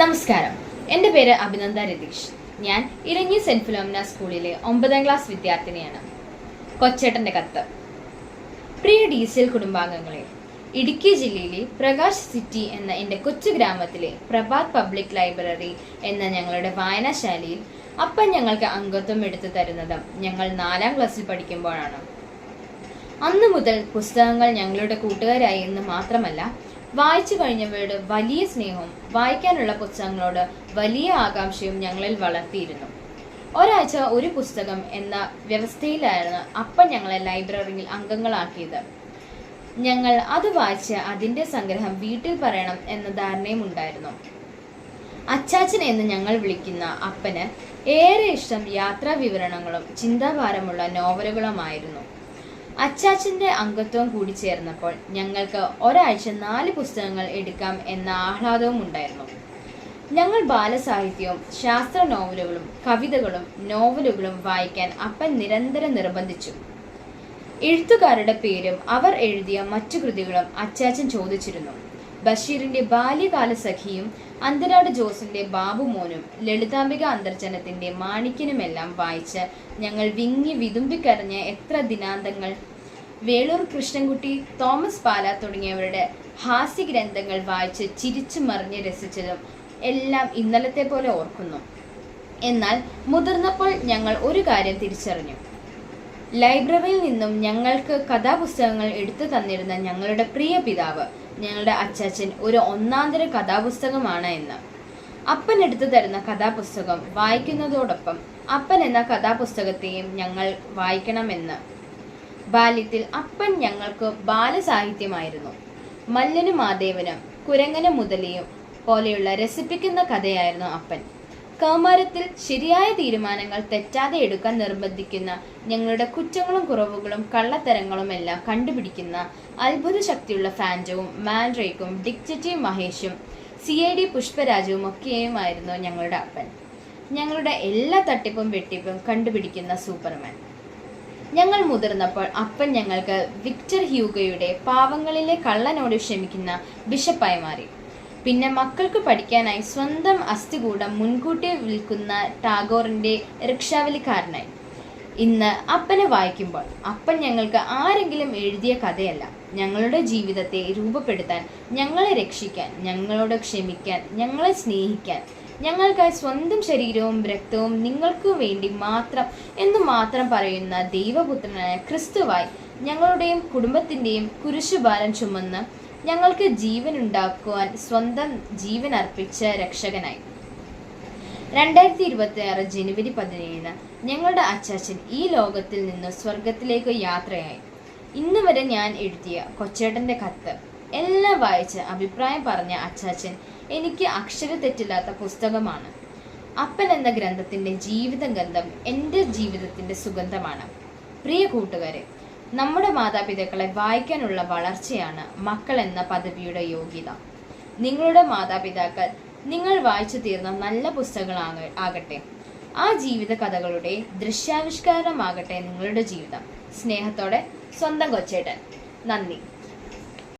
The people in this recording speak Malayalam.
നമസ്കാരം. എന്റെ പേര് അഭിനന്ദ രതീഷ്. ഞാൻ ഇരഞ്ഞി സെന്റ് ഫിലോമിന സ്കൂളിലെ ഒമ്പതാം ക്ലാസ് വിദ്യാർത്ഥിനിയാണ്. കൊച്ചേട്ടന്റെ കത്ത്. പ്രിയ ഡി സി എൽ കുടുംബാംഗങ്ങളെ ഇടുക്കി ജില്ലയിലെ പ്രകാശ് സിറ്റി എന്ന എന്റെ കൊച്ചു ഗ്രാമത്തിലെ പ്രഭാത് പബ്ലിക് ലൈബ്രറി എന്ന ഞങ്ങളുടെ വായനശാലയിൽ അപ്പം ഞങ്ങൾക്ക് അംഗത്വം എടുത്തു തരുന്നത് ഞങ്ങൾ നാലാം ക്ലാസ്സിൽ പഠിക്കുമ്പോഴാണ്. അന്നു മുതൽ പുസ്തകങ്ങൾ ഞങ്ങളുടെ കൂട്ടുകാരായി എന്ന് മാത്രമല്ല വായിച്ചു കഴിഞ്ഞവരോട് വലിയ സ്നേഹവും വായിക്കാനുള്ള പുസ്തകങ്ങളോട് വലിയ ആകാംക്ഷയും ഞങ്ങളിൽ വളർത്തിയിരുന്നു. ഒരാഴ്ച ഒരു പുസ്തകം എന്ന വ്യവസ്ഥയിലായിരുന്നു അപ്പം ഞങ്ങളെ ലൈബ്രറിയിൽ അംഗങ്ങളാക്കിയത്. ഞങ്ങൾ അത് വായിച്ച് അതിന്റെ സംഗ്രഹം വീട്ടിൽ പറയണം എന്ന ധാരണയും ഉണ്ടായിരുന്നു. അച്ചാച്ചൻ എന്ന് ഞങ്ങൾ വിളിക്കുന്ന അപ്പന് ഏറെ ഇഷ്ടം യാത്രാ വിവരണങ്ങളും ചിന്താഭാരമുള്ള നോവലുകളുമായിരുന്നു. അച്ചാച്ചന്റെ അംഗത്വം കൂടി ചേർന്നപ്പോൾ ഞങ്ങൾക്ക് ഒരാഴ്ച നാല് പുസ്തകങ്ങൾ എടുക്കാം എന്ന ആഹ്ലാദവും ഉണ്ടായിരുന്നു. ഞങ്ങൾ ബാലസാഹിത്യവും ശാസ്ത്ര നോവലുകളും കവിതകളും നോവലുകളും വായിക്കാൻ അപ്പൻ നിരന്തരം നിർബന്ധിച്ചു. എഴുത്തുകാരുടെ പേരും അവർ എഴുതിയ മറ്റു കൃതികളും അച്ചാച്ചൻ ചോദിച്ചിരുന്നു. ബഷീറിന്റെ ബാല്യകാല സഖിയും അന്തരാട് ജോസിന്റെ ബാബുമോനും ലളിതാംബിക അന്തർജനത്തിന്റെ മാണിക്കനുമെല്ലാം വായിച്ച് ഞങ്ങൾ വിങ്ങി വിതുമ്പിക്കരഞ്ഞ എത്ര ദിനാന്തങ്ങൾ. വേളൂർ കൃഷ്ണൻകുട്ടി തോമസ് പാല തുടങ്ങിയവരുടെ ഹാസ്യ ഗ്രന്ഥങ്ങൾ വായിച്ച് ചിരിച്ചു മറിഞ്ഞ് രസിച്ചതും എല്ലാം ഇന്നലത്തെ പോലെ ഓർക്കുന്നു. എന്നാൽ മുതിർന്നപ്പോൾ ഞങ്ങൾ ഒരു കാര്യം തിരിച്ചറിഞ്ഞു. ലൈബ്രറിയിൽ നിന്നും ഞങ്ങൾക്ക് കഥാപുസ്തകങ്ങൾ എടുത്തു തന്നിരുന്ന ഞങ്ങളുടെ പ്രിയ പിതാവ് ഞങ്ങളുടെ അച്ചാച്ചൻ ഒരു ഒന്നാന്തര കഥാപുസ്തകമാണ് എന്ന്. അപ്പൻ എടുത്തു തരുന്ന കഥാപുസ്തകം വായിക്കുന്നതോടൊപ്പം അപ്പൻ എന്ന കഥാപുസ്തകത്തെയും ഞങ്ങൾ വായിക്കണമെന്ന്. ബാല്യത്തിൽ അപ്പൻ ഞങ്ങൾക്ക് ബാലസാഹിത്യമായിരുന്നു. മല്ലനും മാദേവനും കുരങ്ങനും മുതലിയും പോലെയുള്ള രസിപ്പിക്കുന്ന കഥയായിരുന്നു അപ്പൻ. കൗമാരത്തിൽ ശരിയായ തീരുമാനങ്ങൾ തെറ്റാതെ എടുക്കാൻ നിർബന്ധിക്കുന്ന ഞങ്ങളുടെ കുറ്റങ്ങളും കുറവുകളും കള്ളത്തരങ്ങളും എല്ലാം കണ്ടുപിടിക്കുന്ന അത്ഭുത ശക്തിയുള്ള ഫാന്റവും മാൻഡ്രേക്കും ഡിക്റ്ററ്റീവ് മഹേഷും സി ഐ ഡി പുഷ്പരാജവും ഒക്കെയുമായിരുന്നു ഞങ്ങളുടെ അപ്പൻ. ഞങ്ങളുടെ എല്ലാ തട്ടിപ്പും വെട്ടിപ്പും കണ്ടുപിടിക്കുന്ന സൂപ്പർമാൻ. ഞങ്ങൾ മുതിർന്നപ്പോൾ അപ്പൻ ഞങ്ങൾക്ക് വിക്ടർ ഹ്യൂഗയുടെ പാവങ്ങളിലെ കള്ളനോട് ക്ഷമിക്കുന്ന ബിഷപ്പായി മാറി. പിന്നെ മക്കൾക്ക് പഠിക്കാനായി സ്വന്തം അസ്ഥികൂടം മുൻകൂട്ടി വിൽക്കുന്ന ടാഗോറിന്റെ റിക്ഷാവലിക്കാരനായി ഇന്ന് അപ്പനെ വായിക്കുമ്പോൾ അപ്പൻ ഞങ്ങൾക്ക് ആരെങ്കിലും എഴുതിയ കഥയല്ല. ഞങ്ങളുടെ ജീവിതത്തെ രൂപപ്പെടുത്താൻ ഞങ്ങളെ രക്ഷിക്കാൻ ഞങ്ങളോട് ക്ഷമിക്കാൻ ഞങ്ങളെ സ്നേഹിക്കാൻ ഞങ്ങൾക്കായി സ്വന്തം ശരീരവും രക്തവും നിങ്ങൾക്ക് വേണ്ടി മാത്രം എന്ന് മാത്രം പറയുന്ന ദൈവപുത്രനായ ക്രിസ്തുവായി ഞങ്ങളുടെയും കുടുംബത്തിന്റെയും കുരിശുഭാരം ചുമന്ന് ഞങ്ങൾക്ക് ജീവൻ ഉണ്ടാക്കുവാൻ സ്വന്തം ജീവൻ അർപ്പിച്ച രക്ഷകനായി. രണ്ടായിരത്തി ഇരുപത്തി ആറ് ജനുവരി പതിനേഴിന് ഞങ്ങളുടെ അച്ചാച്ചൻ ഈ ലോകത്തിൽ നിന്ന് സ്വർഗത്തിലേക്ക് യാത്രയായി. ഇന്ന് വരെ ഞാൻ എഴുതിയ കൊച്ചേട്ടന്റെ കത്ത്. എല്ലാം വായിച്ച് അഭിപ്രായം പറഞ്ഞ അച്ചാച്ചൻ എനിക്ക് അക്ഷര തെറ്റില്ലാത്ത പുസ്തകമാണ്. അപ്പൻ എന്ന ഗ്രന്ഥത്തിന്റെ ജീവിത ഗന്ധം എന്റെ ജീവിതത്തിന്റെ സുഗന്ധമാണ്. പ്രിയ കൂട്ടുകാരെ നമ്മുടെ മാതാപിതാക്കളെ വായിക്കാനുള്ള വളർച്ചയാണ് മക്കൾ എന്ന പദവിയുടെ യോഗ്യത. നിങ്ങളുടെ മാതാപിതാക്കൾ നിങ്ങൾ വായിച്ചു തീർന്ന നല്ല പുസ്തകങ്ങൾ ആകട്ടെ. ആ ജീവിത കഥകളുടെ ദൃശ്യാവിഷ്കാരമാകട്ടെ നിങ്ങളുടെ ജീവിതം. സ്നേഹത്തോടെ സ്വന്തം കൊച്ചേട്ടൻ. നന്ദി.